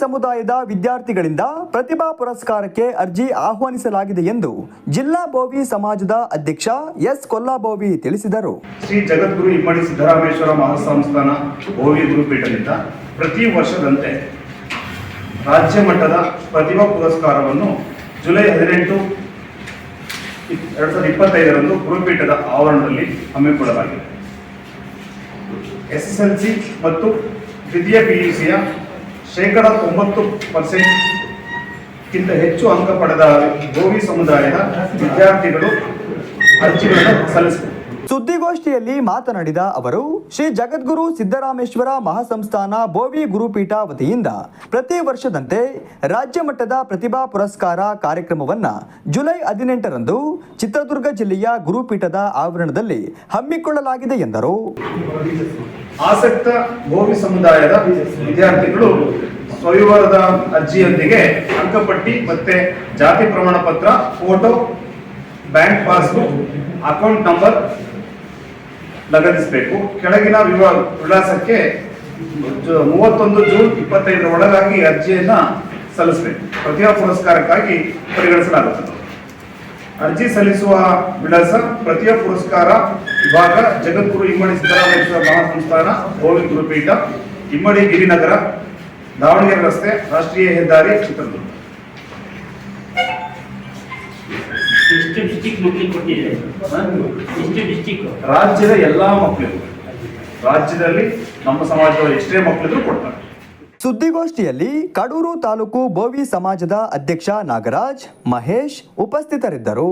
ಸಮುದಾಯದ ವಿದ್ಯಾರ್ಥಿಗಳಿಂದ ಪ್ರತಿಭಾ ಪುರಸ್ಕಾರಕ್ಕೆ ಅರ್ಜಿ ಆಹ್ವಾನಿಸಲಾಗಿದೆ ಎಂದು ಜಿಲ್ಲಾ ಬೋವಿ ಸಮಾಜದ ಅಧ್ಯಕ್ಷ ಎಸ್ ಕೊಲ್ಲಾಬೋವಿ ತಿಳಿಸಿದರು. ಶ್ರೀ ಜಗದ್ಗುರು ಇಮ್ಮಡಿ ಸಿದ್ದರಾಮೇಶ್ವರ ಮಹಾಸಂಸ್ಥಾನ ಬೋವಿ ಗುರುಪೀಠದಿಂದ ಪ್ರತಿ ವರ್ಷದಂತೆ ರಾಜ್ಯ ಮಟ್ಟದ ಪ್ರತಿಭಾ ಪುರಸ್ಕಾರವನ್ನು ಜುಲೈ ಹದಿನೆಂಟು ಎರಡ್ ಸಾವಿರದ ಇಪ್ಪತ್ತೈದರಂದು ಗುರುಪೀಠದ ಆವರಣದಲ್ಲಿ ಹಮ್ಮಿಕೊಳ್ಳಲಾಗಿದೆ. ಎಸ್ ಎಸ್ ಎಲ್ ಸಿ ಮತ್ತು ದ್ವಿತೀಯ ಪಿ ಯು ಸಿಯ ಶೇಕಡ ತೊಂಬತ್ತು ಪರ್ಸೆಂಟ್ಗಿಂತ ಹೆಚ್ಚು ಅಂಕ ಪಡೆದ ಗೋವಿ ಸಮುದಾಯದ ವಿದ್ಯಾರ್ಥಿಗಳು ಅರ್ಜಿಗಳನ್ನು ಸಲ್ಲಿಸಬೇಕು ಸುದ್ದಿಗೋಷ್ಠಿಯಲ್ಲಿ ಮಾತನಾಡಿದ ಅವರು, ಶ್ರೀ ಜಗದ್ಗುರು ಸಿದ್ದರಾಮೇಶ್ವರ ಮಹಾಸಂಸ್ಥಾನ ಬೋವಿ ಗುರುಪೀಠ ವತಿಯಿಂದ ಪ್ರತಿ ವರ್ಷದಂತೆ ರಾಜ್ಯ ಮಟ್ಟದ ಪ್ರತಿಭಾ ಪುರಸ್ಕಾರ ಕಾರ್ಯಕ್ರಮವನ್ನ ಜುಲೈ ಹದಿನೆಂಟರಂದು ಚಿತ್ರದುರ್ಗ ಜಿಲ್ಲೆಯ ಗುರುಪೀಠದ ಆವರಣದಲ್ಲಿ ಹಮ್ಮಿಕೊಳ್ಳಲಾಗಿದೆ ಎಂದರು. ಆಸಕ್ತ ಭೋವಿ ಸಮುದಾಯದ ವಿದ್ಯಾರ್ಥಿಗಳು ಸ್ವವಿವರದ ಅರ್ಜಿಯೊಂದಿಗೆ ಅಂಕಪಟ್ಟಿ ಮತ್ತೆ ಜಾತಿ ಪ್ರಮಾಣ ಪತ್ರ photo, bank passbook, account number ಲಗತ್ತಿಸಬೇಕು ಕೆಳಗಿನ ವಿವಾ ವಿಳಾಸಕ್ಕೆ ಮೂವತ್ತೊಂದು ಜೂನ್ ಇಪ್ಪತ್ತೈದರ ಒಳಗಾಗಿ ಅರ್ಜಿಯನ್ನು ಸಲ್ಲಿಸಬೇಕು. ಪ್ರತಿಭಾ ಪುರಸ್ಕಾರಕ್ಕಾಗಿ ಪರಿಗಣಿಸಲಾಗುತ್ತದೆ. ಅರ್ಜಿ ಸಲ್ಲಿಸುವ ವಿಳಾಸ ಪ್ರತಿಭಾ ಪುರಸ್ಕಾರ ವಿಭಾಗ, ಜಗದ್ಗುರು ಇಮ್ಮಡಿ ಸಿದ್ದರಾಮೇಶ್ವರ ಮಹಾಸಂಸ್ಥಾನ ಗೋವಿಂದ ಗುರುಪೀಠ, ಇಮ್ಮಡಿ ಗಿರಿನಗರ, ದಾವಣಗೆರೆ ರಸ್ತೆ, ರಾಷ್ಟ್ರೀಯ ಹೆದ್ದಾರಿ, ಚಿತ್ರದುರ್ಗ. ಎಷ್ಟು ಡಿಸ್ಟಿಕ್ ಮಕ್ಕಳಿಗೆ ಕೊಟ್ಟಿದೆ. ಎಷ್ಟು ಡಿಸ್ಟಿಕ್ ರಾಜ್ಯದ ಎಲ್ಲಾ ಮಕ್ಕಳಿಗೂ ರಾಜ್ಯದಲ್ಲಿ ನಮ್ಮ ಸಮಾಜದ ಎಷ್ಟೇ ಮಕ್ಕಳಿದ್ರು ಕೊಡ್ತಾರೆ. ಸುದ್ದಿಗೋಷ್ಠಿಯಲ್ಲಿ ಕಡೂರು ತಾಲೂಕು ಬೋವಿ ಸಮಾಜದ ಅಧ್ಯಕ್ಷ ನಾಗರಾಜ್ ಮಹೇಶ್ ಉಪಸ್ಥಿತರಿದ್ದರು.